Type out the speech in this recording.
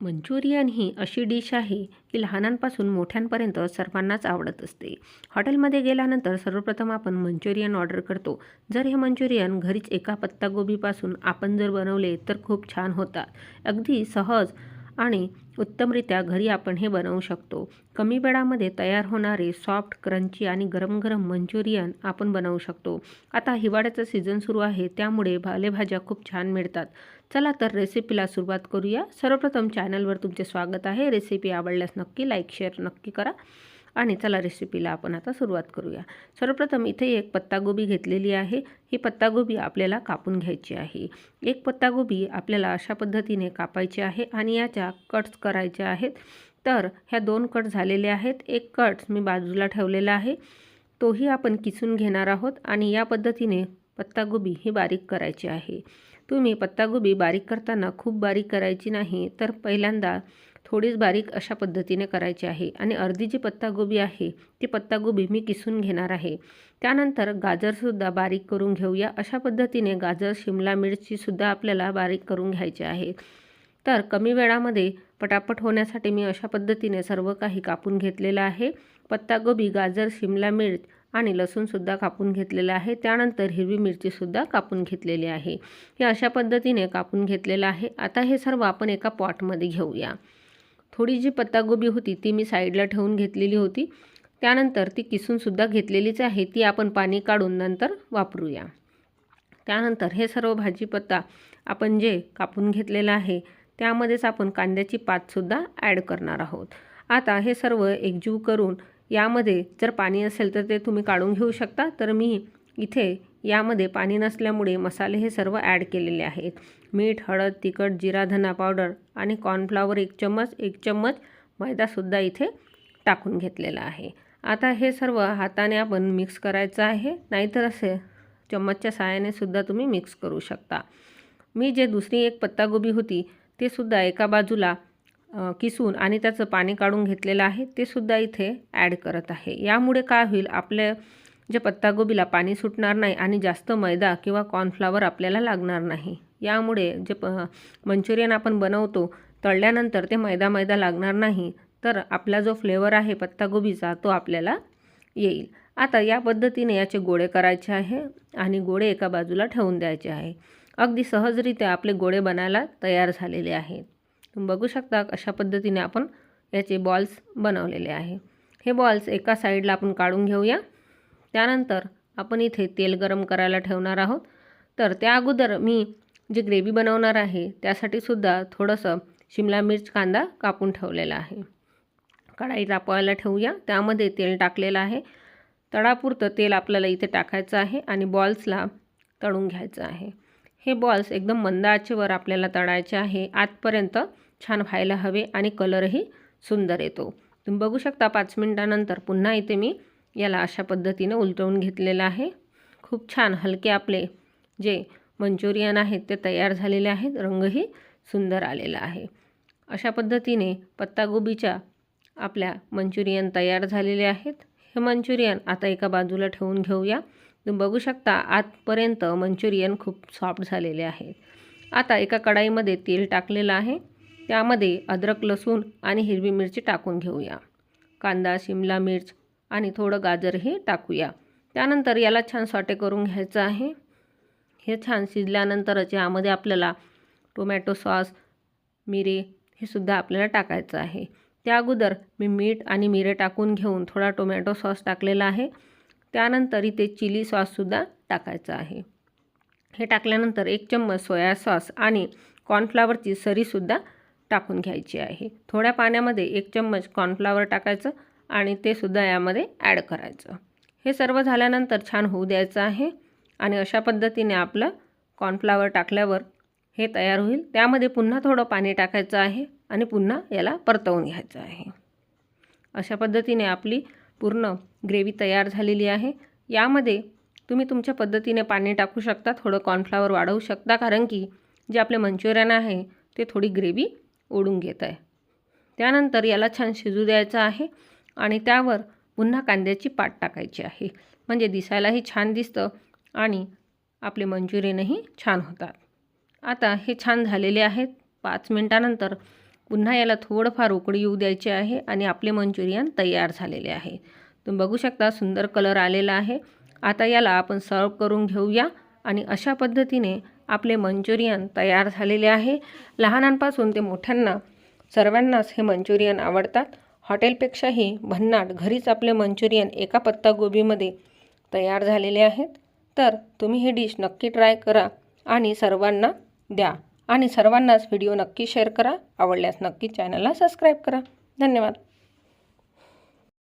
Manchurian ही अशी dish आहे की लहानांपासून मोठ्यांपर्यंत सर्वांनाच आवडत असते. हॉटेलमध्ये गेल्यानंतर सर्वप्रथम आपण मंचुरियन ऑर्डर करतो. जर हे मंचुरियन घरीच एका पत्तागोबीपासून आपण जर बनवले तर खूप छान होतात. अगदी सहज आणि उत्तमरित्या घरी आपण हे बनवू शकतो. कमी वेळामध्ये तयार होणारे सॉफ्ट क्रंची आणि गरम गरम मंचुरियन आपण बनवू शकतो. आता हिवाळ्याचं सीझन सुरू आहे त्यामुळे पालेभाज्या खूप छान मिळतात. चला तर रेसिपीला सुरुवात करूया. सर्वप्रथम चॅनलवर तुमचे स्वागत आहे. रेसिपी आवडल्यास नक्की लाईक शेअर नक्की करा. आणि चला रेसिपीला आपण आता सुरुवात करूया. सर्वप्रथम इथे एक पत्तागोबी घेतलेली आहे. ही पत्तागोबी आपल्याला कापून घ्यायची आहे. एक पत्तागोबी आपल्याला अशा पद्धतीने कापायची आहे आणि याच्या कट्स करायच्या आहेत. तर ह्या दोन कट झालेले आहेत. एक कट मी बाजूला ठेवलेला आहे. तोही आपण किसून घेणार आहोत आणि या पद्धतीने पत्तागोबी ही बारीक करायची आहे. तुम्ही पत्तागोबी बारीक करताना खूप बारीक करायची नाही तर पहिल्यांदा थोडीच बारीक अशा पद्धतीने करायची आहे. आणि अर्धी जी पत्तागोबी आहे ती पत्तागोबी मी किसून घेणार आहे. त्यानंतर गाजरसुद्धा बारीक करून घेऊया. अशा पद्धतीने गाजर शिमला मिरचीसुद्धा आपल्याला बारीक करून घ्यायची आहे. तर कमी वेळामध्ये पटापट होण्यासाठी मी अशा पद्धतीने सर्व काही कापून घेतलेलं आहे. पत्तागोबी गाजर शिमला मिर्च आणि लसूणसुद्धा कापून घेतलेलं आहे. त्यानंतर हिरवी मिरचीसुद्धा कापून घेतलेली आहे. हे अशा पद्धतीने कापून घेतलेलं आहे. आता हे सर्व आपण एका पॉटमध्ये घेऊया. थोडी जी पत्तागोबी होती ती मी साईडला ठेवून घेतलेली होती. त्यानंतर ती किसूनसुद्धा घेतलेलीच आहे ती आपण पाणी काढून नंतर वापरूया. त्यानंतर हे सर्व भाजीपत्ता आपण जे कापून घेतलेलं आहे त्यामध्येच आपण कांद्याची पातसुद्धा ॲड करणार आहोत. आता हे सर्व एकजीव करून यामध्ये जर पाणी असेल तर ते तुम्ही काढून घेऊ शकता. तर मी इथे यामध्ये पाणी नसल्यामुळे मसाले हे सर्व ॲड केलेले आहेत. मीठ हळद तिखट जिरा धना पावडर आणि कॉर्नफ्लावर एक चम्मच एक चम्मच मैदासुद्धा इथे टाकून घेतलेला आहे. आता हे सर्व हाताने आपण मिक्स करायचं आहे. नाहीतर असे चम्मचच्या सहाय्याने सुद्धा तुम्ही मिक्स करू शकता. मी जे दुसरी एक पत्तागोबी होती ते सुद्धा एका बाजूला किसून आणि त्याचं पाणी काढून घेतलेलं आहे. ते सुद्धा इथे ॲड करत आहे. यामुळे काय होईल आपल्या जे पत्तागोबीला पाणी सुटणार नाही आणि जास्त मैदा किंवा कॉर्नफ्लावर आपल्याला लागणार नाही. यामुळे जे प मंचुरियन आपण बनवतो तळल्यानंतर ते मैदा मैदा लागणार नाही तर आपला जो फ्लेवर आहे पत्तागोबीचा तो आपल्याला येईल. आता या पद्धतीने याचे गोळे करायचे आहे आणि गोळे एका बाजूला ठेवून द्यायचे आहे. अगदी सहजरित्या आपले गोळे बनायला तयार झालेले आहेत. तुम्ही बघू शकता अशा पद्धतीने आपण याचे बॉल्स बनवलेले आहे. हे बॉल्स एका साईडला आपण काढून घेऊया. त्यानंतर आपण इथे तेल गरम करायला ठेवणार आहोत. तर त्या अगोदर मी जी ग्रेव्ही बनवणार आहे त्यासाठी सुद्धा थोडंसं शिमला मिर्च कांदा कापून ठेवलेला आहे. कढाई तापवायला ठेवूया. त्यामध्ये तेल टाकलेलं आहे. तळापुरतं तेल आपल्याला इथे टाकायचं आहे आणि बॉल्सला तळून घ्यायचं आहे. हे बॉल्स एकदम मंद आचेवर आपल्याला तळायचे आहे. आतपर्यंत छान व्हायला हवे आणि कलरही सुंदर येतो. तुम्ही बघू शकता पाच मिनटानंतर पुन्हा इथे मी याला अशा पद्धतीनं उलटवून घेतलेलं आहे. खूप छान हलके आपले जे मंचुरियन आहेत ते तयार झालेले आहेत. रंगही सुंदर आलेला आहे. अशा पद्धतीने पत्तागोबीच्या आपल्या मंचुरियन तयार झालेले आहेत. हे मंचुरियन आता एका बाजूला ठेवून घेऊया. तुम्ही बघू शकता आतपर्यंत मंचुरियन खूप सॉफ्ट झालेले आहेत. आता एका कढाईमध्ये तेल टाकलेलं आहे. त्यामध्ये अद्रक लसूण आणि हिरवी मिरची टाकून घेऊया. कांदा शिमला मिर्च आणि थोडं गाजरही टाकूया. त्यानंतर याला छान सॉटे करून घ्यायचं आहे. हे छान शिजल्यानंतरच यामध्ये आपल्याला टोमॅटो सॉस मिरे हे सुद्धा आपल्याला टाकायचं आहे. त्या अगोदर मी मीठ आणि मिरे टाकून घेऊन थोडा टोमॅटो सॉस टाकलेला आहे. त्यानंतर इथे चिली सॉससुद्धा टाकायचं आहे. हे टाकल्यानंतर एक चम्मच सोया सॉस आणि कॉर्नफ्लावरची सरीसुद्धा टाकून घ्यायची आहे. थोड्या पाण्यामध्ये एक चम्मच कॉर्नफ्लावर टाकायचं. आणि ते सुद्धा यामध्ये ॲड करायचं. हे सर्व झाल्यानंतर छान होऊ द्यायचं आहे आणि अशा पद्धतीने आपलं कॉर्नफ्लावर टाकल्यावर हे तयार होईल. त्यामध्ये पुन्हा थोडं पाणी टाकायचं आहे आणि पुन्हा याला परतवून घ्यायचं आहे. अशा पद्धतीने आपली पूर्ण ग्रेव्ही तयार झालेली आहे. यामध्ये तुम्ही तुमच्या पद्धतीने पाणी टाकू शकता थोडं कॉर्नफ्लावर वाढवू शकता कारण की जे आपले मंचुरियन आहे ते थोडी ग्रेव्ही ओढून घेत आहे. त्यानंतर याला छान शिजू द्यायचं आहे. आणि त्यावर पुन्हा कांद्याची पाट टाकायची आहे. म्हणजे दिसायलाही छान दिसतं आणि आपले मंचुरियनही छान होतात. आता हे छान झालेले आहेत. पाच मिनटानंतर पुन्हा याला थोडंफार उकळी येऊ द्यायची आहे आणि आपले मंचुरियन तयार झालेले आहे. तुम्ही बघू शकता सुंदर कलर आलेला आहे. आता याला आपण सर्व करून घेऊया आणि अशा पद्धतीने आपले मंचुरियन तयार झालेले आहे. लहानांपासून ते मोठ्यांना सर्वांनाच हे मंचुरियन आवडतात. हॉटेलपेक्षाही भन्नाट घरीच आपले मंचुरियन एका पत्तागोबीमध्ये तयार झालेले आहेत. तर तुम्ही ही डिश नक्की ट्राय करा आणि सर्वांना द्या. आणि सर्वांनाच व्हिडिओ नक्की शेअर करा. आवडल्यास नक्की चॅनलला सबस्क्राईब करा. धन्यवाद.